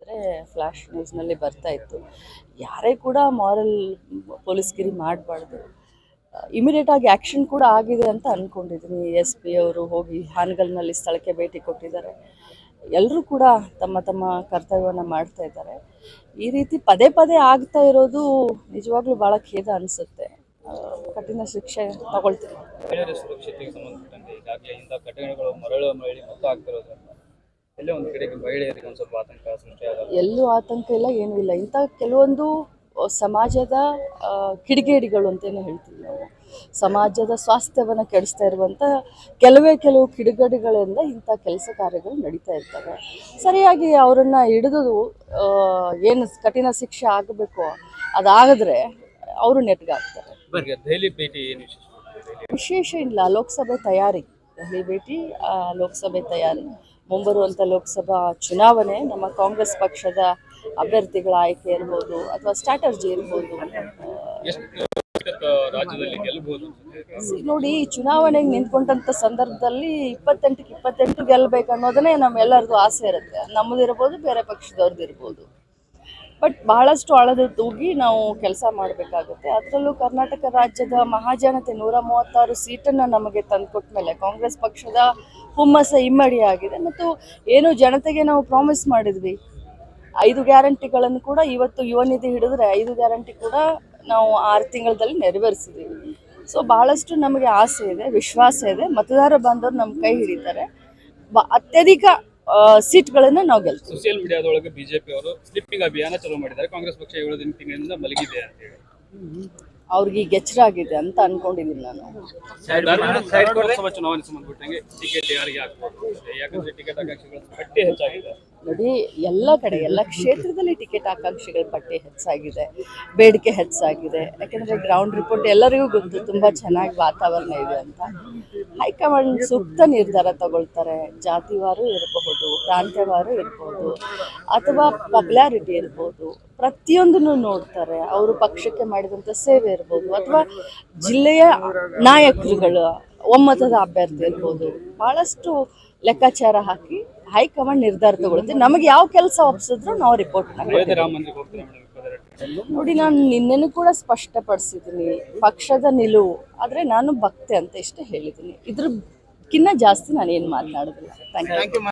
ಅಂದರೆ ನ್ಯೂಸ್ ನ್ಯೂಸ್ನಲ್ಲಿ ಬರ್ತಾ ಇತ್ತು. ಯಾರೇ ಕೂಡ ಮಾರಲ್ ಪೊಲೀಸ್ಗಿರಿ ಮಾಡಬಾರ್ದು. ಇಮಿಡಿಯೇಟ್ ಆಗಿ ಆಕ್ಷನ್ ಕೂಡ ಆಗಿದೆ ಅಂತ ಅಂದ್ಕೊಂಡಿದ್ದೀನಿ ಎಸ್ ಪಿ ಅವರು ಹೋಗಿ ಹಾನಗಲ್ನಲ್ಲಿ ಸ್ಥಳಕ್ಕೆ ಭೇಟಿ ಕೊಟ್ಟಿದ್ದಾರೆ. ಎಲ್ಲರೂ ಕೂಡ ತಮ್ಮ ತಮ್ಮ ಕರ್ತವ್ಯವನ್ನು ಮಾಡ್ತಾ ಇದ್ದಾರೆ. ಈ ರೀತಿ ಪದೇ ಪದೇ ಆಗ್ತಾ ಇರೋದು ನಿಜವಾಗ್ಲೂ ಭಾಳ ಖೇದ ಅನಿಸುತ್ತೆ. ಕಠಿಣ ಶಿಕ್ಷೆ ತಗೊಳ್ತೀವಿ. ಸುರಕ್ಷತೆಗೆ ಸಂಬಂಧಪಟ್ಟಂತೆ ಈಗಾಗಲೇ ಇಂಥ ಘಟನೆಗಳು ಮರಳು ಮರಳಿ ಮತ್ತು ಆಗ್ತಿರೋದ್ರಿಂದ ಎಲ್ಲೇ ಒಂದು ಕಡೆಗೆ ಮಹಿಳೆಯರಿಗೆ ಒಂದು ಸ್ವಲ್ಪ ಆತಂಕ ಸೃಷ್ಟಿಯಾಗಲ್ಲ ಎಲ್ಲೂ ಆತಂಕ ಇಲ್ಲ ಏನೂ ಇಲ್ಲ. ಇಂಥ ಕೆಲವೊಂದು ಸಮಾಜದ ಕಿಡಿಗೇಡಿಗಳು ಅಂತಲೇ ಹೇಳ್ತೀವಿ ನಾವು. ಸಮಾಜದ ಸ್ವಾಸ್ಥ್ಯವನ್ನು ಕೆಡಿಸ್ತಾ ಇರುವಂಥ ಕೆಲವೇ ಕೆಲವು ಕಿಡಿಗೇಡಿಗಳಿಂದ ಇಂಥ ಕೆಲಸ ಕಾರ್ಯಗಳು ನಡೀತಾ ಇರ್ತವೆ. ಸರಿಯಾಗಿ ಅವರನ್ನು ಹಿಡಿದು ಏನು ಕಠಿಣ ಶಿಕ್ಷೆ ಆಗಬೇಕು ಅದಾಗಿದ್ರೆ ಅವರು ನೆಟ್ಗಾಗ್ತಾರೆ. ವಿಶೇಷ ಇಲ್ಲ ಲೋಕಸಭೆ ತಯಾರಿ. ದೆಹಲಿ ಭೇಟಿ ಆ, ಲೋಕಸಭೆ ತಯಾರಿ ಮುಂಬರುವಂಥ ಲೋಕಸಭಾ ಚುನಾವಣೆ ನಮ್ಮ ಕಾಂಗ್ರೆಸ್ ಪಕ್ಷದ ಅಭ್ಯರ್ಥಿಗಳ ಆಯ್ಕೆ ಇರ್ಬೋದು ಅಥವಾ ಸ್ಟ್ರಾಟರ್ಜಿ ಇರ್ಬೋದು. ನೋಡಿ ಈ ಚುನಾವಣೆಗೆ ನಿಂತ್ಕೊಂಡಂತ ಸಂದರ್ಭದಲ್ಲಿ ಇಪ್ಪತ್ತೆಂಟಕ್ಕೆ ಇಪ್ಪತ್ತೆಂಟು ಗೆಲ್ಲಬೇಕು ಅನ್ನೋದನ್ನೇ ಎಲ್ಲರದು ಆಸೆ ಇರುತ್ತೆ. ನಮ್ಮದಿರ್ಬೋದು ಬೇರೆ ಪಕ್ಷದವ್ರದ್ದು ಇರ್ಬೋದು ಬಟ್ ಬಹಳಷ್ಟು ತೂಗಿ ನಾವು ಕೆಲಸ ಮಾಡಬೇಕಾಗುತ್ತೆ. ಅದರಲ್ಲೂ ಕರ್ನಾಟಕ ರಾಜ್ಯದ ಮಹಾಜನತೆ ನೂರ ಮೂವತ್ತಾರು ಸೀಟನ್ನು ನಮಗೆ ತಂದುಕೊಟ್ಟ ಮೇಲೆ ಕಾಂಗ್ರೆಸ್ ಪಕ್ಷದ ಹುಮ್ಮಸ ಇಮ್ಮಡಿ ಆಗಿದೆ. ಮತ್ತು ಏನು ಜನತೆಗೆ ನಾವು ಪ್ರಾಮಿಸ್ ಮಾಡಿದ್ವಿ. ಐದು ಗ್ಯಾರಂಟಿಗಳನ್ನು ಕೂಡ ಇವತ್ತು ಯುವ ನಿಧಿ ಹಿಡಿದ್ರೆ ಐದು ಗ್ಯಾರಂಟಿ ಕೂಡ ನಾವು ಆರು ತಿಂಗಳಲ್ಲಿ ನೆರವೇರಿಸಿದ್ದೀವಿ. ಸೊ ಬಹಳಷ್ಟು ನಮಗೆ ಆಸೆ ಇದೆ, ವಿಶ್ವಾಸ ಇದೆ. ಮತದಾರ ಬಾಂಧವರು ನಮ್ಮ ಕೈ ಹಿಡಿತಾರೆ. ಅತ್ಯಧಿಕ ಸೀಟ್ಗಳನ್ನು ನಾವು ಗೆಲ್ತೀವಿ. ಸೋಷಿಯಲ್ ಮೀಡಿಯಾದೊಳಗೆ ಬಿಜೆಪಿ ಅವರು ಸ್ಲಿಪ್ಪಿಂಗ್ ಅಭಿಯಾನ ಚಾಲೂ ಮಾಡಿದ್ದಾರೆ. ಕಾಂಗ್ರೆಸ್ ಪಕ್ಷ ಏಳು ದಿನ ತಿಂಗಳಿಂದ ಮಲಗಿದೆ ಅಂತ ಹೇಳಿ. ಅವ್ರಿಗೆ ಈಗ ಎಚ್ಚರ ಆಗಿದೆ ಅಂತ ಅನ್ಕೊಂಡಿದ್ದೀನಿ ನಾನು. ಲೋಕಸಭಾ ಚುನಾವಣೆ ಸಂಬಂಧಪಟ್ಟಂಗೆ ಟಿಕೆಟ್ ಯಾರಿಗೆ ಹಾಕ್ಬೋದು? ಯಾಕಂದ್ರೆ ಟಿಕೆಟ್ ಆಕಾಂಕ್ಷಿಗಳ ಪಟ್ಟಿ ಹೆಚ್ಚಾಗಿದೆ. ನೋಡಿ ಎಲ್ಲ ಕಡೆ ಎಲ್ಲ ಕ್ಷೇತ್ರದಲ್ಲಿ ಟಿಕೆಟ್ ಆಕಾಂಕ್ಷಿಗಳ ಪಟ್ಟಿ ಹೆಚ್ಚಾಗಿದೆ. ಬೇಡಿಕೆ ಹೆಚ್ಚಾಗಿದೆ. ಯಾಕೆಂದರೆ ಗ್ರೌಂಡ್ ರಿಪೋರ್ಟ್ ಎಲ್ಲರಿಗೂ ಗೊತ್ತು ತುಂಬ ಚೆನ್ನಾಗಿ ವಾತಾವರಣ ಇದೆ ಅಂತ. ಹೈಕಮಾಂಡ್ ಸೂಕ್ತ ನಿರ್ಧಾರ ತಗೊಳ್ತಾರೆ. ಜಾತಿವಾರು ಇರಬಹುದು ಪ್ರಾಂತ್ಯವಾರು ಇರ್ಬೋದು ಅಥವಾ ಪಾಪ್ಯುಲಾರಿಟಿ ಇರ್ಬೋದು ಪ್ರತಿಯೊಂದನ್ನು ನೋಡ್ತಾರೆ. ಅವರು ಪಕ್ಷಕ್ಕೆ ಮಾಡಿದಂಥ ಸೇವೆ ಇರ್ಬೋದು ಅಥವಾ ಜಿಲ್ಲೆಯ ನಾಯಕರುಗಳು ಒಮ್ಮತದ ಅಭ್ಯರ್ಥಿ ಇರ್ಬೋದು ಭಾಳಷ್ಟು ಲೆಕ್ಕಾಚಾರ ಹಾಕಿ ಹೈಕಮಾಂಡ್ ನಿರ್ಧಾರ ತಗೊಳುತ್ತೆ ನಮಗೆ ಯಾವ ಕೆಲಸ ಒಪ್ಸಿದ್ರು ನಾವು ರಿಪೋರ್ಟ್ ನೋಡಿ, ನಾನು ನಿನ್ನೆನೂ ಕೂಡ ಸ್ಪಷ್ಟಪಡಿಸಿದ್ದೀನಿ. ಪಕ್ಷದ ನಿಲುವು. ಆದರೆ ನಾನು ಭಕ್ತೆ ಅಂತ ಇಷ್ಟೇ ಹೇಳಿದ್ದೀನಿ. ಕಿನ್ನ ಜಾಸ್ತಿ ನಾನು ಏನು ಮಾತನಾಡೋದಿಲ್ಲ ಥ್ಯಾಂಕ್ ಯು